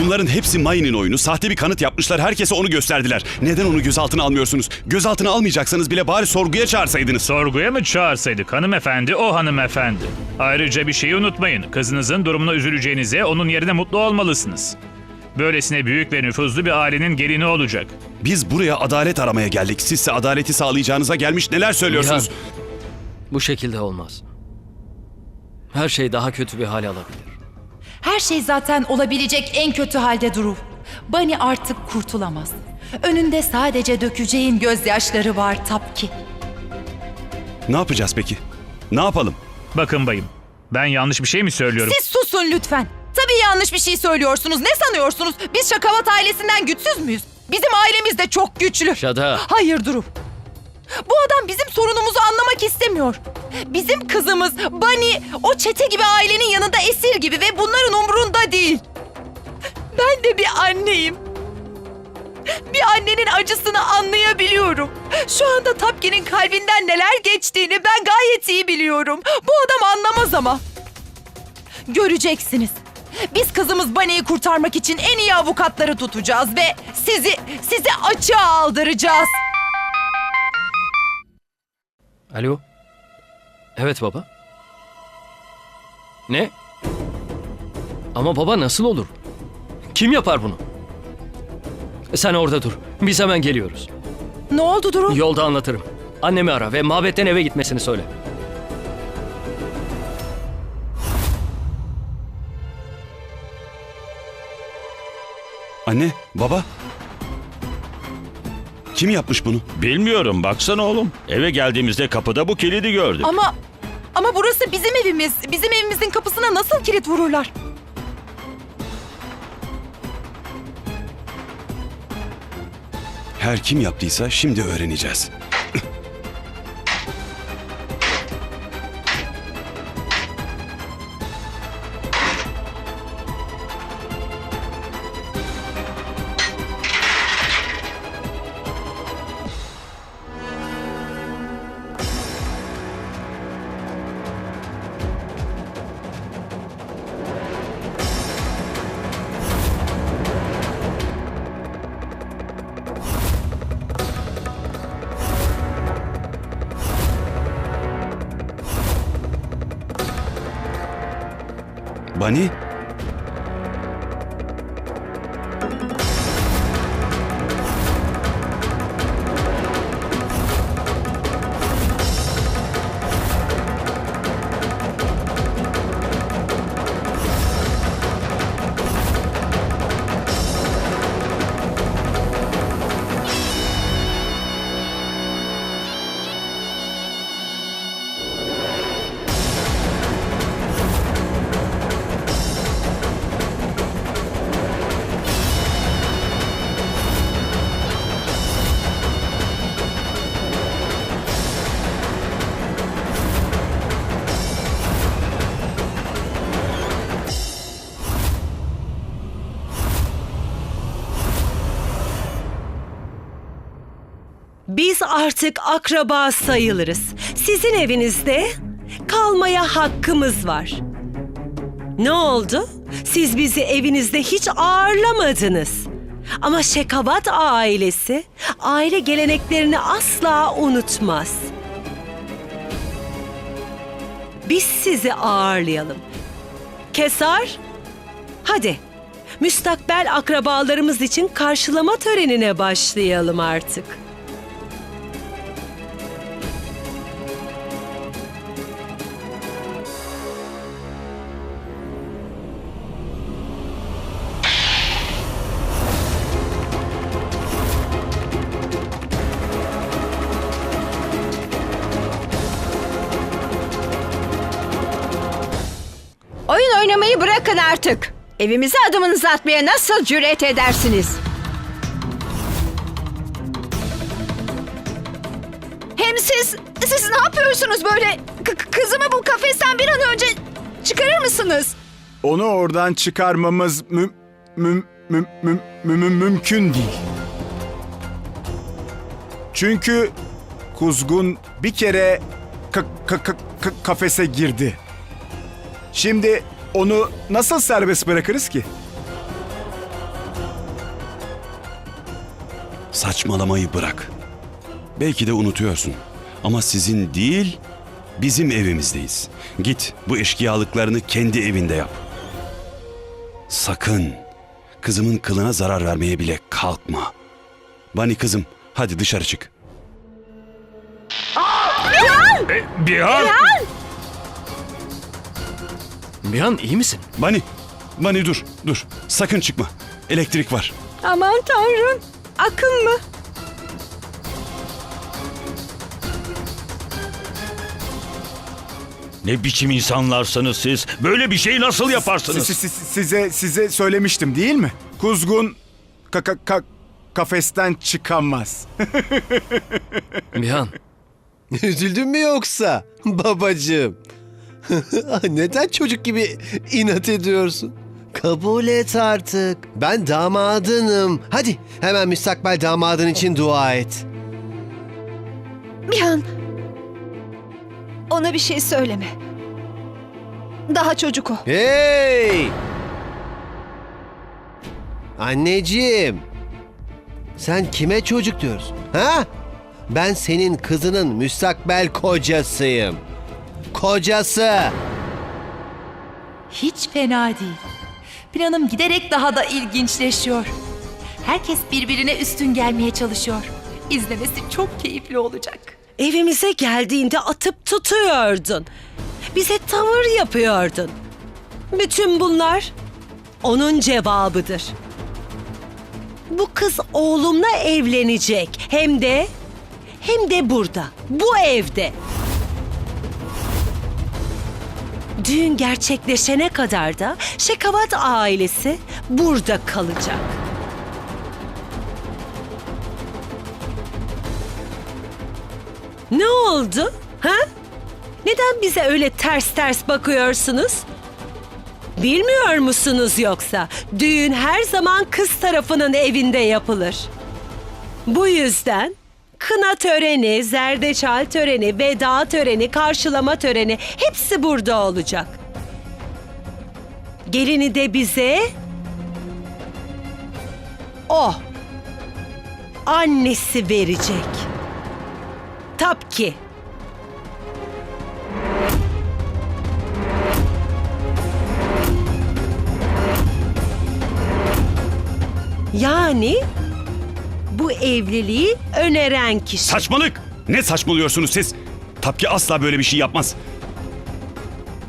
Bunların hepsi Mayı'nın oyunu. Sahte bir kanıt yapmışlar. Herkese onu gösterdiler. Neden onu gözaltına almıyorsunuz? Gözaltına almayacaksanız bile bari sorguya çağırsaydınız. Sorguya mı çağırsaydık hanımefendi o hanımefendi. Ayrıca bir şeyi unutmayın. Kızınızın durumuna üzüleceğinize onun yerine mutlu olmalısınız. Böylesine büyük ve nüfuzlu bir ailenin gelini olacak. Biz buraya adalet aramaya geldik. Sizse adaleti sağlayacağınıza gelmiş neler söylüyorsunuz? Nihan, bu şekilde olmaz. Her şey daha kötü bir hale alabilir. Her şey zaten olabilecek en kötü halde Duru. Bunny artık kurtulamaz. Önünde sadece dökeceğin gözyaşları var Tapki. Ne yapacağız peki? Ne yapalım? Bakın bayım, ben yanlış bir şey mi söylüyorum? Siz susun lütfen. Tabii yanlış bir şey söylüyorsunuz. Ne sanıyorsunuz? Biz Şakavat ailesinden güçsüz müyüz? Bizim ailemiz de çok güçlü. Şada, Hayır Duru. Bu adam bizim sorunumuzu anlamak istemiyor. Bizim kızımız Bunny o çete gibi ailenin yanında esir gibi ve bunların umrunda değil. Ben de bir anneyim. Bir annenin acısını anlayabiliyorum. Şu anda Tapki'nin kalbinden neler geçtiğini ben gayet iyi biliyorum. Bu adam anlamaz ama. Göreceksiniz. Biz kızımız Bunny'yi kurtarmak için en iyi avukatları tutacağız ve sizi sizi açığa aldıracağız. Alo. Evet baba. Ne? Ama baba nasıl olur? Kim yapar bunu? Sen orada dur. Biz hemen geliyoruz. Ne oldu Duru? Yolda anlatırım. Annemi ara ve mabetten eve gitmesini söyle. Anne, baba. Kim yapmış bunu? Bilmiyorum baksana oğlum. Eve geldiğimizde kapıda bu kilidi gördük. Ama ama burası bizim evimiz. Bizim evimizin kapısına nasıl kilit vururlar? Her kim yaptıysa şimdi öğreneceğiz. Bani, artık akraba sayılırız. Sizin evinizde kalmaya hakkımız var. Ne oldu? Siz bizi evinizde hiç ağırlamadınız. Ama Şekavat ailesi aile geleneklerini asla unutmaz. Biz sizi ağırlayalım. Kesar, hadi müstakbel akrabalarımız için karşılama törenine başlayalım artık. Oyun oynamayı bırakın artık. Evimize adımınızı atmaya nasıl cüret edersiniz? Hem siz, siz ne yapıyorsunuz böyle? K- kızımı bu kafesten bir an önce çıkarır mısınız? Onu oradan çıkarmamız mü, mü, mü, mü, mü- mü- mümkün değil. Çünkü kuzgun bir kere ka- ka- ka- ka- kafese girdi. Şimdi onu nasıl serbest bırakırız ki? Saçmalamayı bırak. Belki de unutuyorsun. Ama sizin değil, bizim evimizdeyiz. Git bu eşkıyalıklarını kendi evinde yap. Sakın kızımın kılına zarar vermeye bile kalkma. Bani kızım hadi dışarı çık. Bihar! E, Bihan! Bihan iyi misin? Bani, Bani dur, dur. Sakın çıkma. Elektrik var. Aman tanrım. Akın mı? Ne biçim insanlarsınız siz? Böyle bir şeyi nasıl yaparsınız? Si- si- si- size size söylemiştim değil mi? Kuzgun ka- ka- ka- kafesten çıkamaz. Bihan Üzüldün mü yoksa babacığım? Neden çocuk gibi inat ediyorsun? Kabul et artık. Ben damadınım. Hadi hemen müstakbel damadın için dua et. Bihan. Ona bir şey söyleme. Daha çocuk o. Hey! Anneciğim. Sen kime çocuk diyorsun? Ha? Ben senin kızının müstakbel kocasıyım. Kocası. Hiç fena değil. Planım giderek daha da ilginçleşiyor. Herkes birbirine üstün gelmeye çalışıyor. İzlemesi çok keyifli olacak. Evimize geldiğinde atıp tutuyordun. Bize tavır yapıyordun. Bütün bunlar onun cevabıdır. Bu kız oğlumla evlenecek. Hem de hem de burada, bu evde. Düğün gerçekleşene kadar da Şekavat ailesi burada kalacak. Ne oldu? Ha? Neden bize öyle ters ters bakıyorsunuz? Bilmiyor musunuz yoksa? Düğün her zaman kız tarafının evinde yapılır. Bu yüzden kına töreni, zerdeçal töreni, veda töreni, karşılama töreni hepsi burada olacak. Gelini de bize o annesi verecek. Tabii ki. Yani bu evliliği öneren kişi. Saçmalık! Ne saçmalıyorsunuz siz? Tapki asla böyle bir şey yapmaz.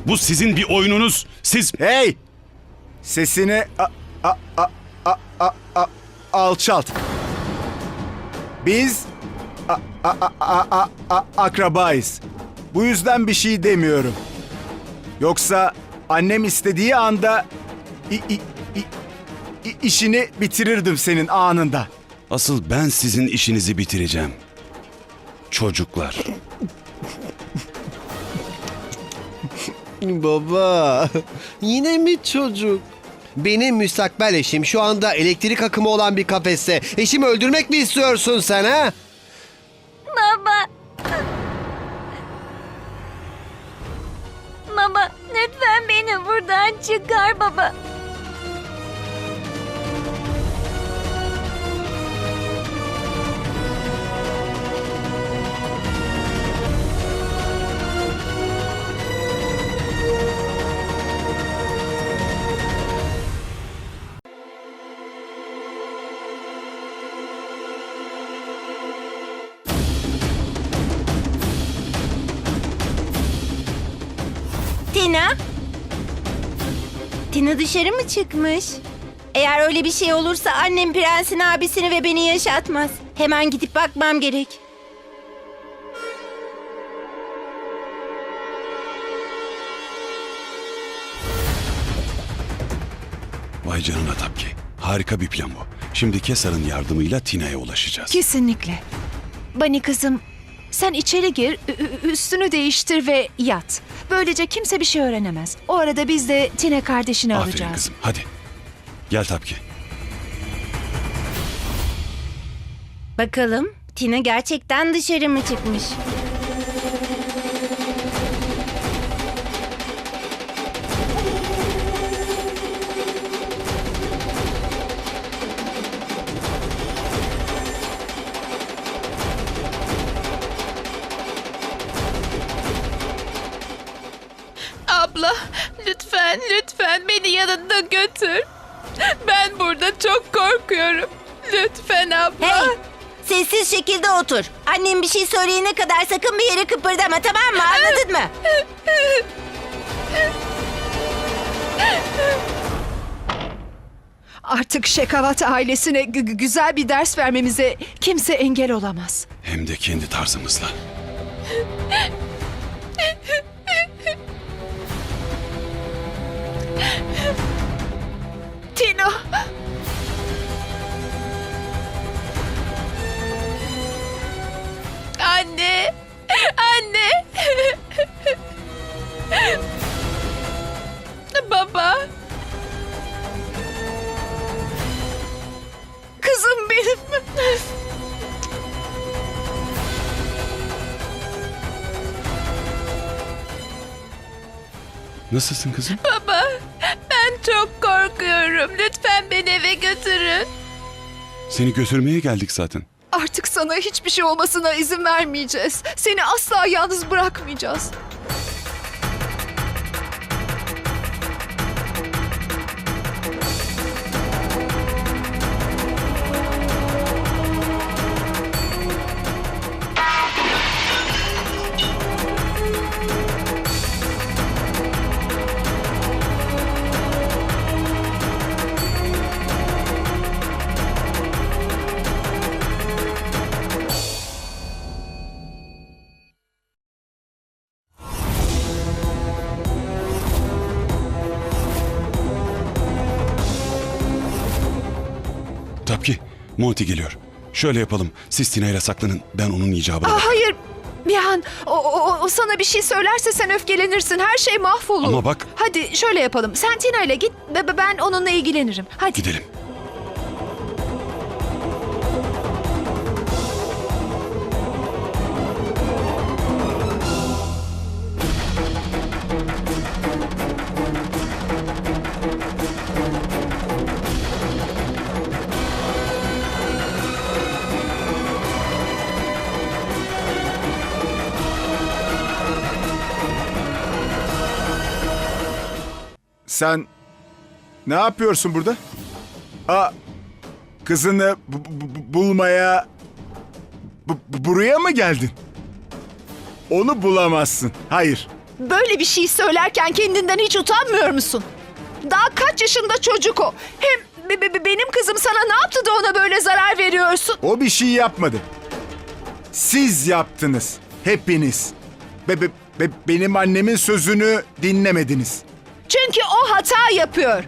Bu sizin bir oyununuz. Siz Hey! Sesini a- a- a- a- a- a- alçalt. Biz a- a- a- a- a- a- akrabayız. Bu yüzden bir şey demiyorum. Yoksa annem istediği anda i- i- i- i- işini bitirirdim senin anında. Asıl ben sizin işinizi bitireceğim. Çocuklar. Baba, yine mi çocuk? Benim müstakbel eşim şu anda elektrik akımı olan bir kafeste. Eşimi öldürmek mi istiyorsun sen ha? Baba. Baba lütfen beni buradan çıkar baba. Tina dışarı mı çıkmış? Eğer öyle bir şey olursa annem prensin abisini ve beni yaşatmaz. Hemen gidip bakmam gerek. Vay canına Tapki. Harika bir plan bu. Şimdi Kesar'ın yardımıyla Tina'ya ulaşacağız. Kesinlikle. Bani kızım sen içeri gir, ü- ü- üstünü değiştir ve yat. Böylece kimse bir şey öğrenemez. O arada biz de Tine kardeşini Aferin alacağız. kızım hadi. Gel Tapki. Bakalım Tina gerçekten dışarı mı çıkmış? Korkuyorum. Lütfen abla. Hey! Sessiz şekilde otur. Annem bir şey söyleyene kadar sakın bir yere kıpırdama tamam mı? Anladın mı? Artık Şekavat ailesine gü- gü- güzel bir ders vermemize kimse engel olamaz. Hem de kendi tarzımızla. Tina! Anne! Anne! Baba! Kızım benim. Nasılsın kızım? Baba! Ben çok korkuyorum. Lütfen beni eve götürün. Seni götürmeye geldik zaten. Artık sana hiçbir şey olmasına izin vermeyeceğiz. Seni asla yalnız bırakmayacağız. Monty geliyor. Şöyle yapalım. Siz Tina ile saklanın. Ben onun icabına Aa, bakayım. hayır. Bihan, o, o, o sana bir şey söylerse sen öfkelenirsin. Her şey mahvolur. Ama bak- Hadi şöyle yapalım. Sen Tina ile git ve ben onunla ilgilenirim. Hadi. Gidelim. Sen ne yapıyorsun burada? Aa, kızını bu- bu- bulmaya bu- bu- buraya mı geldin? Onu bulamazsın. Hayır. Böyle bir şey söylerken kendinden hiç utanmıyor musun? Daha kaç yaşında çocuk o? Hem be- be- be- benim kızım sana ne yaptı da ona böyle zarar veriyorsun? O bir şey yapmadı. Siz yaptınız. Hepiniz. Be, be- be- benim annemin sözünü dinlemediniz. Çünkü o hata yapıyor.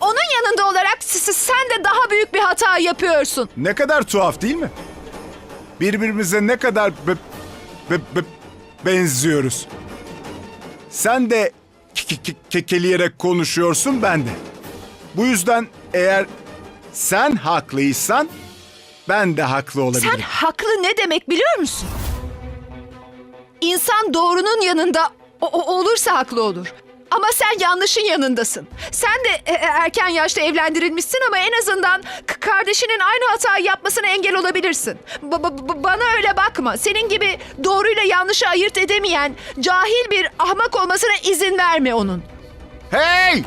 Onun yanında olarak s- s- sen de daha büyük bir hata yapıyorsun. Ne kadar tuhaf değil mi? Birbirimize ne kadar be- be- be- benziyoruz. Sen de ke- ke- kekeleyerek konuşuyorsun ben de. Bu yüzden eğer sen haklıysan ben de haklı olabilirim. Sen haklı ne demek biliyor musun? İnsan doğrunun yanında o- o- olursa haklı olur. Ama sen yanlışın yanındasın. Sen de e, e, erken yaşta evlendirilmişsin ama en azından kardeşinin aynı hatayı yapmasına engel olabilirsin. Ba- ba- bana öyle bakma. Senin gibi doğruyla yanlışı ayırt edemeyen cahil bir ahmak olmasına izin verme onun. Hey!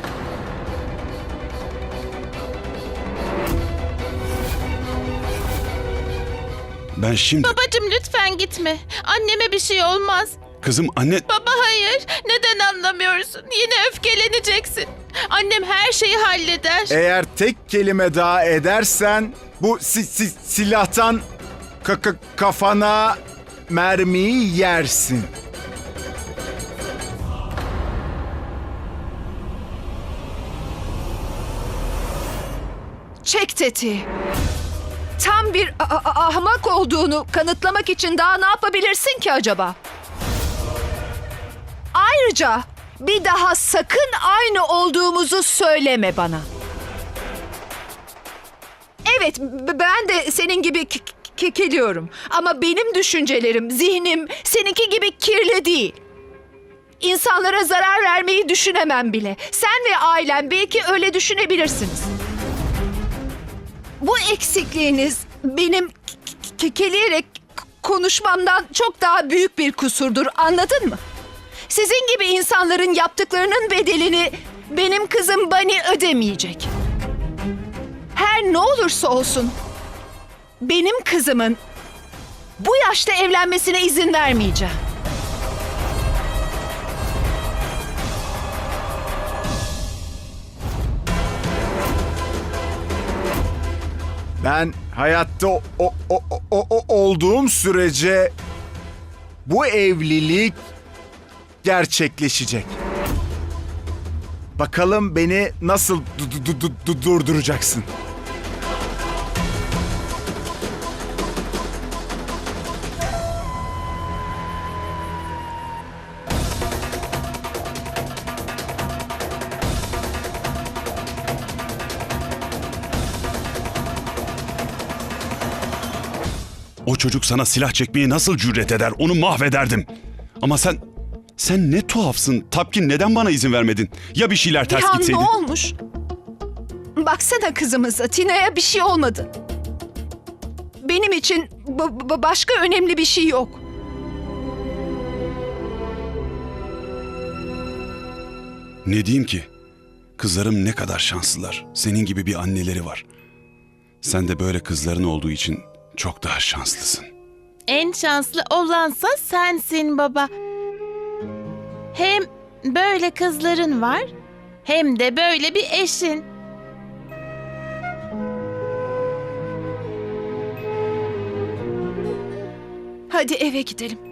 Ben şimdi... Babacım lütfen gitme. Anneme bir şey olmaz. Kızım anne... Baba hayır. Neden anlamıyorsun? Yine öfkeleneceksin. Annem her şeyi halleder. Eğer tek kelime daha edersen bu si- si- silahtan ka- ka- kafana mermiyi yersin. Çek tetiği. Tam bir a- a- ahmak olduğunu kanıtlamak için daha ne yapabilirsin ki acaba? Ayrıca bir daha sakın aynı olduğumuzu söyleme bana. Evet, ben de senin gibi kekeliyorum. Ama benim düşüncelerim, zihnim seninki gibi kirli değil. İnsanlara zarar vermeyi düşünemem bile. Sen ve ailen belki öyle düşünebilirsiniz. Bu eksikliğiniz benim kekeleyerek konuşmamdan çok daha büyük bir kusurdur. Anladın mı? Sizin gibi insanların yaptıklarının bedelini benim kızım Bani ödemeyecek. Her ne olursa olsun benim kızımın bu yaşta evlenmesine izin vermeyeceğim. Ben hayatta o, o, o, o- olduğum sürece bu evlilik gerçekleşecek. Bakalım beni nasıl du- du- du- du- durduracaksın? O çocuk sana silah çekmeye nasıl cüret eder? Onu mahvederdim. Ama sen... Sen ne tuhafsın. Tapkin neden bana izin vermedin? Ya bir şeyler ters Nihan gitseydi? ne olmuş? Baksana kızımıza Tina'ya bir şey olmadı. Benim için başka önemli bir şey yok. Ne diyeyim ki? Kızlarım ne kadar şanslılar. Senin gibi bir anneleri var. Sen de böyle kızların olduğu için çok daha şanslısın. En şanslı olansa sensin baba. Hem böyle kızların var hem de böyle bir eşin. Hadi eve gidelim.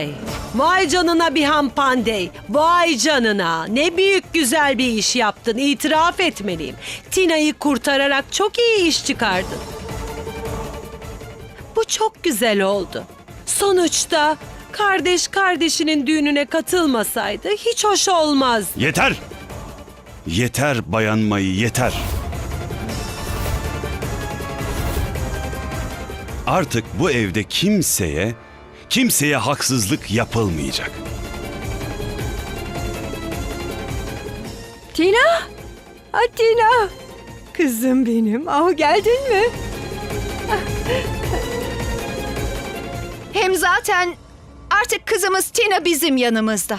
Vay, vay canına bir Pandey. Vay canına. Ne büyük güzel bir iş yaptın. İtiraf etmeliyim. Tina'yı kurtararak çok iyi iş çıkardın. Bu çok güzel oldu. Sonuçta kardeş kardeşinin düğününe katılmasaydı hiç hoş olmaz. Yeter! Yeter bayanmayı yeter. Artık bu evde kimseye, kimseye haksızlık yapılmayacak. Tina! Ha, Tina! Kızım benim. Ah geldin mi? Hem zaten artık kızımız Tina bizim yanımızda.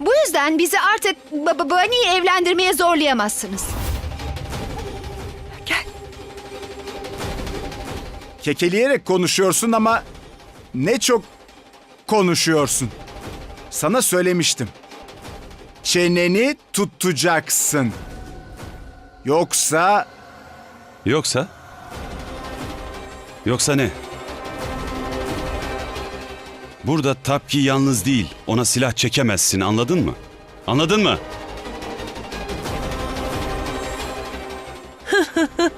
Bu yüzden bizi artık B- B- Bunny'i evlendirmeye zorlayamazsınız. Kekeleyerek konuşuyorsun ama ne çok konuşuyorsun. Sana söylemiştim. Çeneni tutacaksın. Yoksa Yoksa? Yoksa ne? Burada Tapki yalnız değil. Ona silah çekemezsin anladın mı? Anladın mı?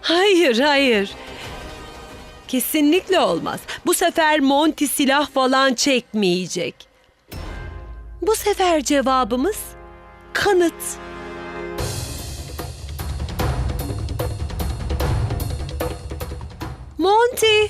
Hayır, hayır. Kesinlikle olmaz. Bu sefer Monty silah falan çekmeyecek. Bu sefer cevabımız kanıt. Monty.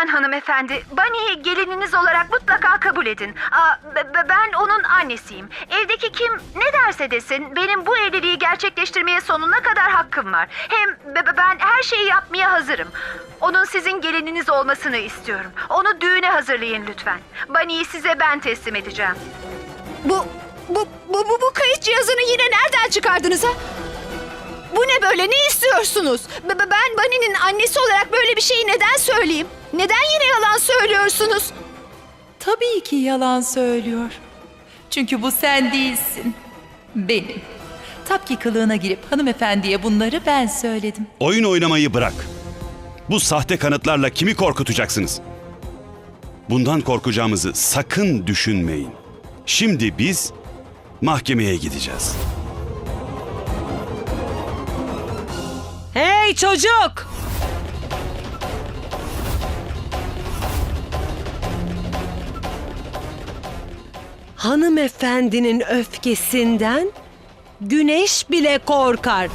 Lütfen hanımefendi, Bunny'i gelininiz olarak mutlaka kabul edin. Aa, be- be- ben onun annesiyim. Evdeki kim ne derse desin, benim bu evliliği gerçekleştirmeye sonuna kadar hakkım var. Hem be- be- ben her şeyi yapmaya hazırım. Onun sizin gelininiz olmasını istiyorum. Onu düğüne hazırlayın lütfen. Bunny'i size ben teslim edeceğim. Bu, bu, bu, bu, bu kayıt cihazını yine nereden çıkardınız ha? Bu ne böyle? Ne istiyorsunuz? B- ben Bunny'nin annesi olarak böyle bir şeyi neden söyleyeyim? Neden yine yalan söylüyorsunuz? Tabii ki yalan söylüyor. Çünkü bu sen değilsin. Benim. Tapki kılığına girip hanımefendiye bunları ben söyledim. Oyun oynamayı bırak. Bu sahte kanıtlarla kimi korkutacaksınız? Bundan korkacağımızı sakın düşünmeyin. Şimdi biz mahkemeye gideceğiz. Hey çocuk! Hanımefendinin öfkesinden güneş bile korkar.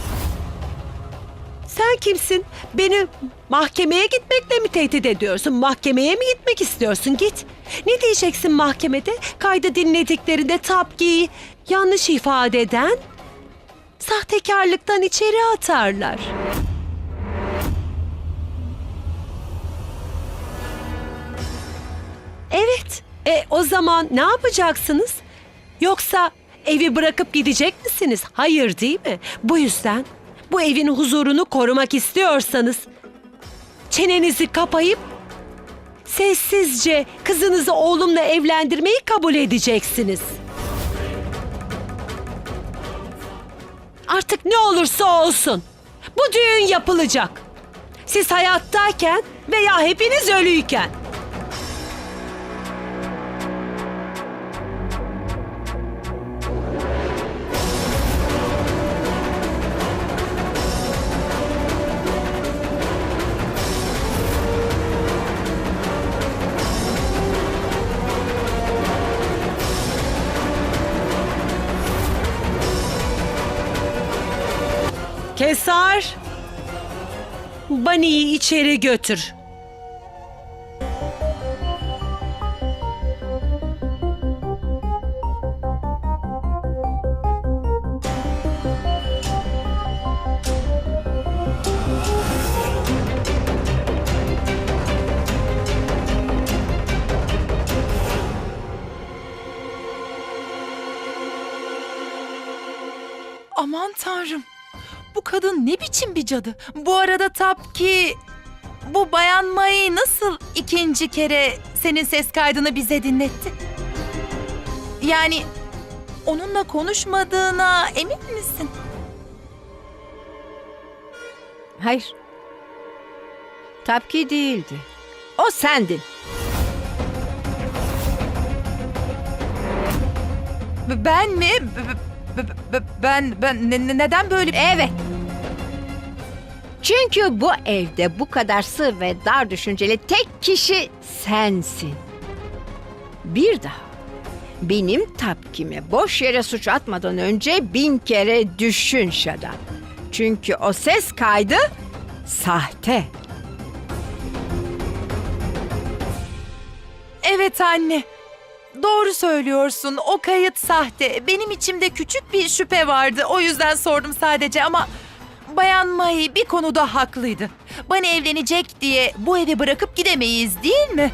Sen kimsin? Beni mahkemeye gitmekle mi tehdit ediyorsun? Mahkemeye mi gitmek istiyorsun? Git. Ne diyeceksin mahkemede? Kaydı dinlediklerinde Tapki'yi yanlış ifade eden sahtekarlıktan içeri atarlar. Evet. E o zaman ne yapacaksınız? Yoksa evi bırakıp gidecek misiniz? Hayır değil mi? Bu yüzden bu evin huzurunu korumak istiyorsanız çenenizi kapayıp sessizce kızınızı oğlumla evlendirmeyi kabul edeceksiniz. Artık ne olursa olsun bu düğün yapılacak. Siz hayattayken veya hepiniz ölüyken. Bunny'i içeri götür. Aman tanrım. Bu kadın ne biçim bir cadı? Bu arada Tapki bu bayan Mayı nasıl ikinci kere senin ses kaydını bize dinletti? Yani onunla konuşmadığına emin misin? Hayır. Tapki değildi. O sendin. Ben mi? B- Ben ben ne- ne- neden böyle Evet. Çünkü bu evde bu kadar sığ ve dar düşünceli tek kişi sensin. Bir daha benim tapkime boş yere suç atmadan önce bin kere düşün Şadan. Çünkü o ses kaydı sahte. Evet anne. Doğru söylüyorsun. O kayıt sahte. Benim içimde küçük bir şüphe vardı. O yüzden sordum sadece ama Bayan May bir konuda haklıydı. Bana evlenecek diye bu evi bırakıp gidemeyiz değil mi?